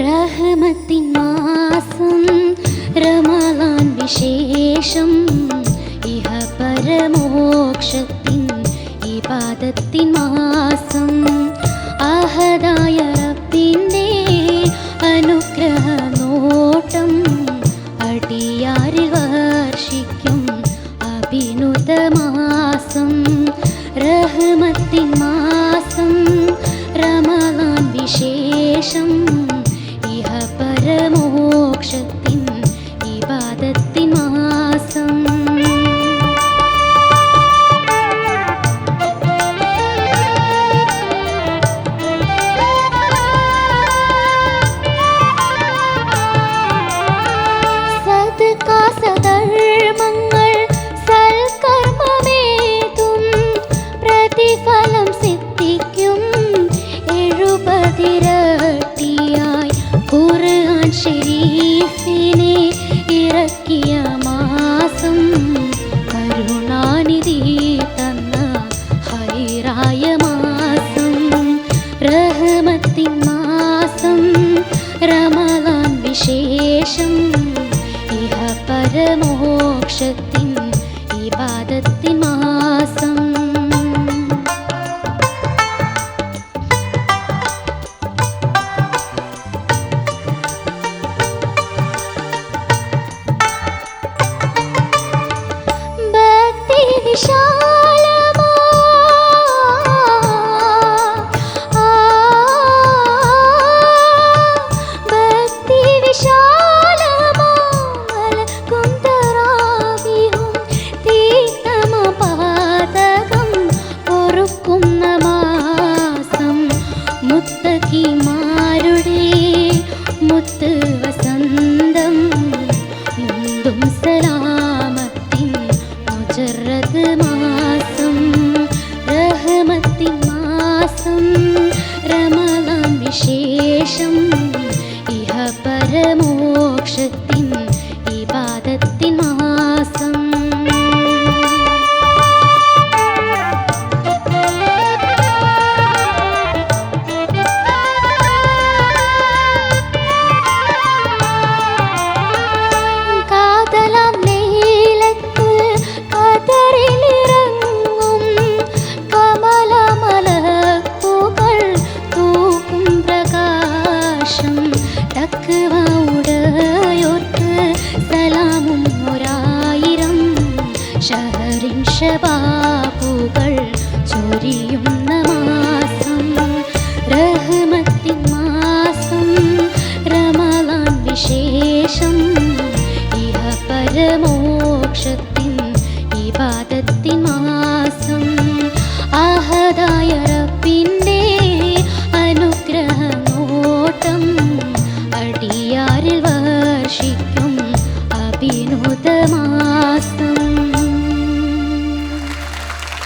റഹമത്തിൻ മാസം റമലാൻ വിശേഷം ഇഹ പരമോക്ഷത്തിൻ ഈ പാദത്തിൻ മാസം. അഹദായ റബ്ബിന്റെ അനുഗ്രഹ നോട്ടം അടിയാറിൽ വർഷിക്കും. റമലാൻ വിശേഷം ഇഹ പരമോക്ഷത്തിൻ ഇബാദത്തിൻ മാസം ഭക്തി വിശാല جرد വർഷവാപ്പുകൾ ചൊരിയുന്ന മാസം റഹ്മത്തിൻ മാസം റമലാൻ വിശേഷം ഇഹ പരമോക്ഷത്തിൻ ഇബാദത്തിൻ മാസം ആഹദായ റബ്ബിന്റെ അനുഗ്രഹമോട്ടം അടിയാരിൽ വർഷിക്കും അഭിനൂതമാ